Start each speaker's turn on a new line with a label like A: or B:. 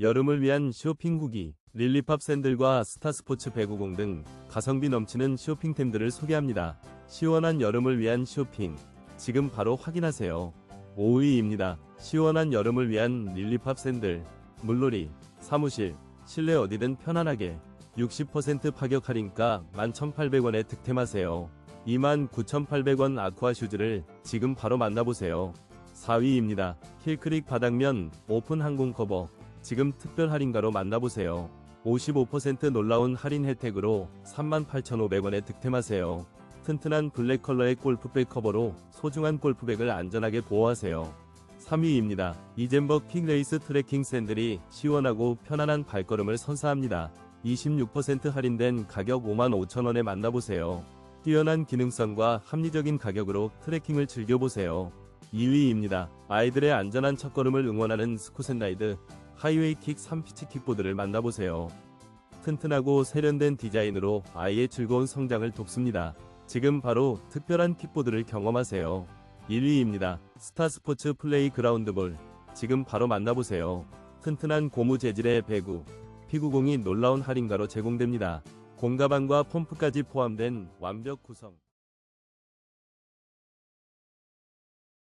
A: 여름을 위한 쇼핑 후기, 릴리팝 샌들과 스타스포츠 배구공 등 가성비 넘치는 쇼핑템들을 소개합니다. 시원한 여름을 위한 쇼핑, 지금 바로 확인하세요. 5위입니다. 시원한 여름을 위한 릴리팝 샌들, 물놀이, 사무실, 실내 어디든 편안하게 60% 파격 할인가 11,800원에 득템하세요. 29,800원 아쿠아 슈즈를 지금 바로 만나보세요. 4위입니다. 힐크릭 바닥면 오픈 항공 커버 지금 특별 할인가로 만나보세요. 55% 놀라운 할인 혜택으로 38,500원에 득템하세요. 튼튼한 블랙 컬러의 골프백 커버로 소중한 골프백을 안전하게 보호하세요. 3위입니다. 이젠버 킹레이스 트레킹 샌들이 시원하고 편안한 발걸음을 선사합니다. 26% 할인된 가격 55,000원에 만나보세요. 뛰어난 기능성과 합리적인 가격으로 트레킹을 즐겨보세요. 2위입니다. 아이들의 안전한 첫걸음을 응원하는 스쿠센라이드 하이웨이 킥 3피치 킥보드를 만나보세요. 튼튼하고 세련된 디자인으로 아이의 즐거운 성장을 돕습니다. 지금 바로 특별한 킥보드를 경험하세요. 1위입니다. 스타스포츠 플레이 그라운드볼 지금 바로 만나보세요. 튼튼한 고무 재질의 배구, 피구공이 놀라운 할인가로 제공됩니다. 공가방과 펌프까지 포함된 완벽 구성.